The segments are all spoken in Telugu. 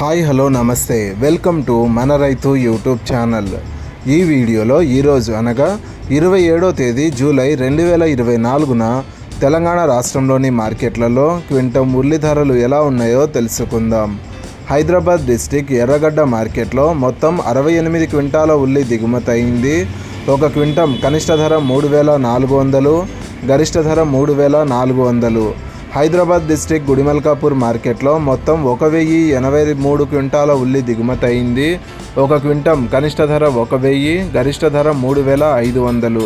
హాయ్ హలో నమస్తే. వెల్కమ్ టు మన రైతు యూట్యూబ్ ఛానల్. ఈ వీడియోలో ఈరోజు అనగా ఇరవై ఏడో తేదీ జూలై రెండు వేల ఇరవై నాలుగున తెలంగాణ రాష్ట్రంలోని మార్కెట్లలో క్వింటం ఉల్లి ధరలు ఎలా ఉన్నాయో తెలుసుకుందాం. హైదరాబాద్ డిస్టిక్ ఎర్రగడ్డ మార్కెట్లో మొత్తం అరవై ఎనిమిది క్వింటాల ఉల్లి దిగుమతి అయింది. ఒక క్వింటం కనిష్ట ధర మూడు వేల నాలుగు వందలు గరిష్ట ధర మూడు వేల నాలుగు వందలు. హైదరాబాద్ డిస్టిక్ గుడిమల్కాపూర్ మార్కెట్లో మొత్తం ఒక వెయ్యి ఎనభై మూడు క్వింటాల ఉల్లి దిగుమతి అయింది. ఒక క్వింటం కనిష్ట ధర ఒక వెయ్యి గరిష్ట ధర మూడు వేల ఐదు వందలు.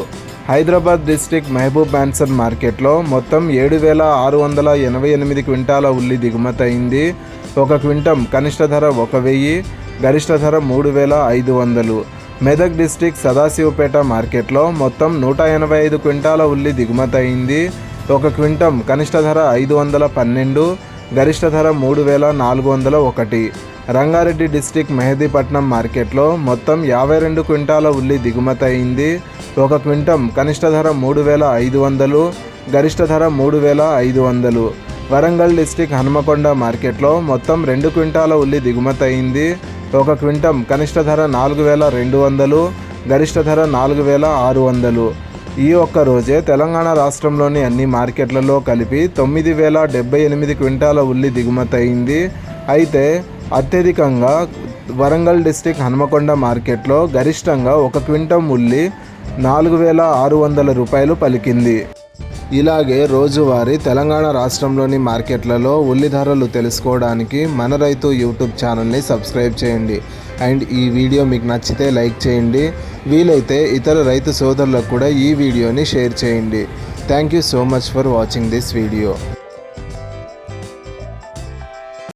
హైదరాబాద్ డిస్టిక్ మహబూబ్ బ్యాన్సన్ మార్కెట్లో మొత్తం ఏడు వేల ఆరు వందల ఎనభై ఎనిమిది క్వింటాల ఉల్లి దిగుమతి అయింది. ఒక క్వింటం కనిష్ట ధర ఒక వెయ్యి గరిష్ట ధర మూడు వేల ఐదు వందలు. మెదక్ డిస్టిక్ సదాశివపేట మార్కెట్లో మొత్తం నూట ఎనభై ఐదు క్వింటాల ఉల్లి దిగుమతి అయింది. ఒక క్వింటం కనిష్ట ధర ఐదు వందల పన్నెండు గరిష్ట ధర మూడు వేల నాలుగు వందల ఒకటి. రంగారెడ్డి డిస్టిక్ మెహదీపట్నం మార్కెట్లో మొత్తం యాభై రెండు క్వింటాల ఉల్లి దిగుమతి అయింది. ఒక క్వింటం కనిష్ట ధర మూడు వేల ఐదు వందలు గరిష్ట ధర మూడు వేల ఐదు వందలు. వరంగల్ డిస్టిక్ హనుమకొండ మార్కెట్లో మొత్తం రెండు క్వింటాల ఉల్లి దిగుమతి అయింది. ఒక క్వింటం కనిష్ట ధర నాలుగు వేల రెండు వందలు గరిష్ట ధర నాలుగు వేల ఆరు వందలు. ఈ ఒక్క రోజే తెలంగాణ రాష్ట్రంలోని అన్ని మార్కెట్లలో కలిపి తొమ్మిది వేల డెబ్బై ఎనిమిది క్వింటాల ఉల్లి దిగుమతి అయింది. అయితే అత్యధికంగా వరంగల్ డిస్టిక్ హనుమకొండ మార్కెట్లో గరిష్టంగా ఒక క్వింటం ఉల్లి నాలుగు వేల ఆరు వందల రూపాయలు పలికింది. ఇలాగే రోజువారీ తెలంగాణ రాష్ట్రంలోని మార్కెట్లలో ఉల్లి ధరలు తెలుసుకోవడానికి మన రైతు యూట్యూబ్ ఛానల్ని సబ్స్క్రైబ్ చేయండి. అండ్ ఈ వీడియో మీకు నచ్చితే లైక్ చేయండి. వీలైతే ఇతర రైతు సోదరులకు కూడా ఈ వీడియోని షేర్ చేయండి. Thank you so much for watching this video